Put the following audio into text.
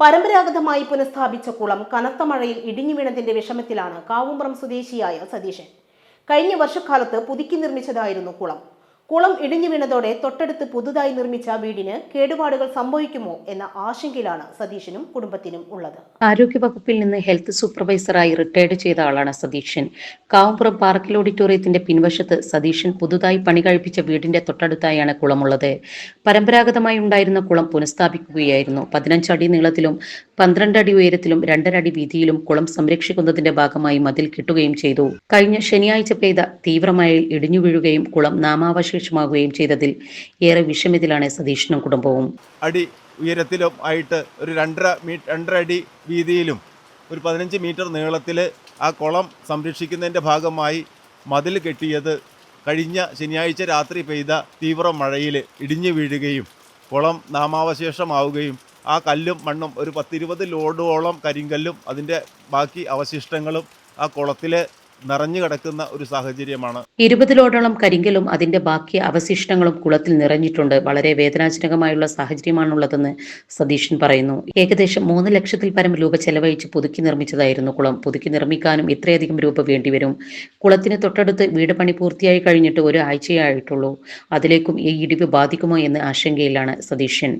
പരമ്പരാഗതമായി പുനഃസ്ഥാപിച്ച കുളം കനത്ത മഴയിൽ ഇടിഞ്ഞു വീണതിന്റെ വിഷമത്തിലാണ് കാവുംപുറം സ്വദേശിയായ സതീശൻ. കഴിഞ്ഞ വർഷക്കാലത്ത് പുതുക്കി നിർമ്മിച്ചതായിരുന്നു കുളം. കുളം ഇടിഞ്ഞു വീണതോടെ തൊട്ടടുത്ത് പുതുതായി നിർമ്മിച്ച വീടിന് കേടുപാടുകൾ സംഭവിക്കുമോ എന്ന ആശങ്കയിലാണ് സതീഷിനും കുടുംബത്തിനും ഉള്ളത്. ആരോഗ്യവകുപ്പിൽ നിന്ന് ഹെൽത്ത് സൂപ്പർവൈസറായി റിട്ടയർഡ് ചെയ്ത ആളാണ് സതീഷൻ കാവുംപുറം പാർക്കിൽ ഓഡിറ്റോറിയത്തിന്റെ പിൻവശത്ത് സതീഷൻ പുതുതായി പണി കഴിപ്പിച്ച വീടിന്റെ തൊട്ടടുത്തായാണ് കുളമുള്ളത്. പരമ്പരാഗതമായി ഉണ്ടായിരുന്ന കുളം പുനഃസ്ഥാപിക്കുകയായിരുന്നു. പതിനഞ്ചടി നീളത്തിലും പന്ത്രണ്ട് അടി ഉയരത്തിലും രണ്ടര അടി വീതിയിലും കുളം സംരക്ഷിക്കുന്നതിന്റെ ഭാഗമായി മതിൽ കിട്ടുകയും ചെയ്തു. കഴിഞ്ഞ ശനിയാഴ്ച പെയ്ത തീവ്രമഴയിൽ ഇടിഞ്ഞു വീഴുകയും കുളം നാമാവശേഷമാകുകയും ചെയ്തതിൽ ഏറെ വിഷമത്തിലാണ് സതീഷിനും കുടുംബവും. അടി ഉയരത്തിലും ആയിട്ട് ഒരു രണ്ടര മീറ്റർ രണ്ടര അടി വീതിയിലും ഒരു പതിനഞ്ച് മീറ്റർ നീളത്തിൽ ആ കുളം സംരക്ഷിക്കുന്നതിന്റെ ഭാഗമായി മതിൽ കെട്ടിയത് കഴിഞ്ഞ ശനിയാഴ്ച രാത്രി പെയ്ത തീവ്ര മഴയിൽ ഇടിഞ്ഞു വീഴുകയും കുളം നാമാവശേഷമാവുകയും ആ കല്ലും മണ്ണും ഒരു പത്തിരുപത് ലോഡോളം കരിങ്കല്ലും അതിന്റെ ബാക്കി അവശിഷ്ടങ്ങളും ആ കുളത്തിൽ നിറഞ്ഞു കിടക്കുന്ന ഒരു സാഹചര്യമാണ്. ഇരുപതിലോടോളം കരിങ്കലും അതിന്റെ ബാക്കി അവശിഷ്ടങ്ങളും കുളത്തിൽ നിറഞ്ഞിട്ടുണ്ട്. വളരെ വേദനാജനകമായുള്ള സാഹചര്യമാണുള്ളതെന്ന് സതീശൻ പറയുന്നു. ഏകദേശം മൂന്ന് ലക്ഷത്തിൽ പരം രൂപ ചെലവഴിച്ച് പുതുക്കി നിർമ്മിച്ചതായിരുന്നു കുളം. പുതുക്കി നിർമ്മിക്കാനും ഇത്രയധികം രൂപ വേണ്ടിവരും കുളത്തിന് തൊട്ടടുത്ത് വീട് പണി പൂർത്തിയായി കഴിഞ്ഞിട്ട് ഒരു അതിലേക്കും ഈ ഇടിവ് ബാധിക്കുമോ എന്ന് ആശങ്കയിലാണ് സതീശൻ.